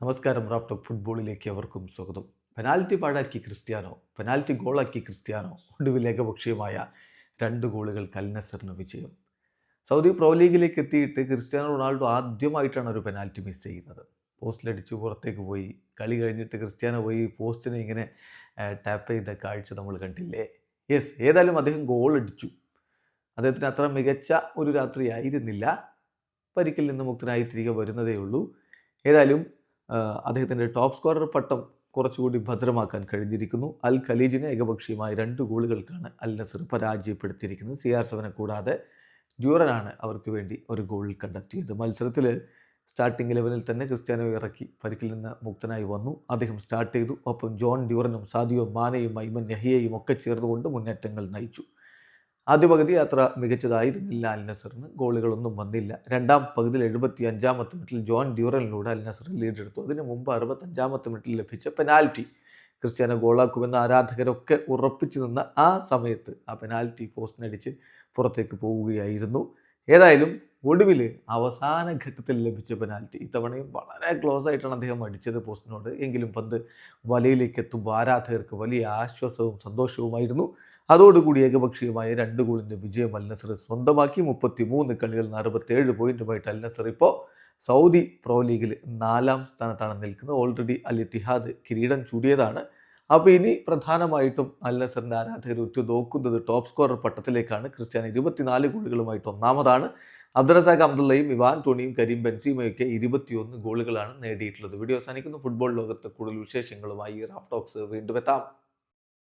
നമസ്കാരം Raf talk ഫുട്ബോളിലേക്ക് അവർക്കും സ്വാഗതം. പെനാൽറ്റി പാടാക്കി ക്രിസ്ത്യാനോ പെനാൽറ്റി ഗോളാക്കി ക്രിസ്ത്യാനോ ഒടുവിൽ ഏകപക്ഷീയമായ രണ്ട് ഗോളുകൾ കൽനസറിന് വിജയം. സൗദി പ്രോ ലീഗിലേക്ക് എത്തിയിട്ട് ക്രിസ്ത്യാനോ റൊണാൾഡോ ആദ്യമായിട്ടാണ് ഒരു പെനാൽറ്റി മിസ് ചെയ്യുന്നത്. പോസ്റ്റിലടിച്ച് പുറത്തേക്ക് പോയി കളി കഴിഞ്ഞിട്ട് ക്രിസ്ത്യാനോ പോയി പോസ്റ്റിനെ ഇങ്ങനെ ടാപ്പ് ചെയ്ത കാഴ്ച നമ്മൾ കണ്ടില്ലേ? യെസ് ഏതായാലും അദ്ദേഹം ഗോൾ അടിച്ചു. അദ്ദേഹത്തിന് അത്ര മികച്ച ഒരു രാത്രി ആയിരുന്നില്ല പരിക്കിൽ നിന്ന് മുക്തനായി തിരികെ വരുന്നതേ ഉള്ളൂ. ഏതായാലും അദ്ദേഹത്തിന്റെ ടോപ്പ് സ്കോറർ പട്ടം കുറച്ചുകൂടി ഭദ്രമാക്കാൻ കഴിഞ്ഞിരിക്കുന്നു. അൽ ഖലീജിനെ ഏകപക്ഷീയമായ രണ്ട് ഗോളുകൾക്കാണ് അൽ നസർ പരാജയപ്പെടുത്തിയിരിക്കുന്നത്. സി ആർ സെവനെ കൂടാതെ ഡ്യൂറനാണ് അവർക്ക് വേണ്ടി ഒരു ഗോൾ കണ്ടക്ട് ചെയ്തത് മത്സരത്തിൽ സ്റ്റാർട്ടിംഗ് ലെവലിൽ തന്നെ ക്രിസ്ത്യാനോ ഇറക്കി പരിക്കിൽ നിന്ന് മുക്തനായി വന്നു. അദ്ദേഹം സ്റ്റാർട്ട് ചെയ്തു. ഒപ്പം ജോൺ ഡ്യൂറനും സാദിയോ മാനയും ഐമൻ നെഹിയയും ഒക്കെ ചേർന്നുകൊണ്ട് മുന്നേറ്റങ്ങൾ നയിച്ചു. ആദ്യ പകുതി അത്ര മികച്ചതായിരുന്നില്ല അൽ നസറിന് ഗോളുകളൊന്നും വന്നില്ല. രണ്ടാം പകുതിയിൽ എഴുപത്തി അഞ്ചാമത്തെ മിനിറ്റിൽ ജോൺ ഡ്യൂറലിലൂടെ അൽ നസർ ലീഡ് എടുത്തു അതിന് മുമ്പ് അറുപത്തഞ്ചാമത്തെ മിനിറ്റിൽ ലഭിച്ച പെനാൽറ്റി. ക്രിസ്ത്യാനോ ഗോളാക്കുമെന്ന് ആരാധകരൊക്കെ ഉറപ്പിച്ചു നിന്ന ആ സമയത്ത് ആ പെനാൽറ്റി പോസ്റ്റിനടിച്ച് പുറത്തേക്ക് പോവുകയായിരുന്നു. ഏതായാലും ഒടുവിൽ അവസാന ഘട്ടത്തിൽ ലഭിച്ച പെനാൽറ്റി ഇത്തവണയും വളരെ ക്ലോസ് ആയിട്ടാണ് അദ്ദേഹം അടിച്ചത് പോസ്റ്റിനോട്. എങ്കിലും പന്ത് വലയിലേക്ക് എത്തുമ്പോൾ ആരാധകർക്ക് വലിയ ആശ്വാസവും സന്തോഷവുമായിരുന്നു. അതോടുകൂടി ഏകപക്ഷീയമായ രണ്ട് ഗോളിന്റെ വിജയം അൽനസർ സ്വന്തമാക്കി. മുപ്പത്തി മൂന്ന് കളികളിൽ നിന്ന് അറുപത്തേഴ് പോയിന്റുമായിട്ട് അൽനസർ ഇപ്പോൾ സൗദി പ്രോ ലീഗിൽ നാലാം സ്ഥാനത്താണ് നിൽക്കുന്നത്. ഓൾറെഡി അൽ ഇത്തിഹാദ് കിരീടം ചൂടിയതാണ്. അപ്പോൾ ഇനി പ്രധാനമായിട്ടും അൽ നസറിന്റെ ആരാധകർ ഉറ്റു നോക്കുന്നത് ടോപ്പ് സ്കോറർ പട്ടത്തിലേക്കാണ്. ക്രിസ്ത്യാനി ഇരുപത്തിനാല് ഗോളുകളുമായിട്ട് ഒന്നാമതാണ്. അബ്ദുറസാഖ് അബ്ദുള്ളയും ഇവാൻ ടോണിയും കരീം ബെൻസിയുമൊക്കെ ഇരുപത്തിയൊന്ന് ഗോളുകളാണ് നേടിയിട്ടുള്ളത്. വീഡിയോ അവസാനിക്കുന്നു. ഫുട്ബോൾ ലോകത്ത് കൂടുതൽ വിശേഷങ്ങളുമായി റാഫ് ടോക്സ് വീണ്ടും എത്താം.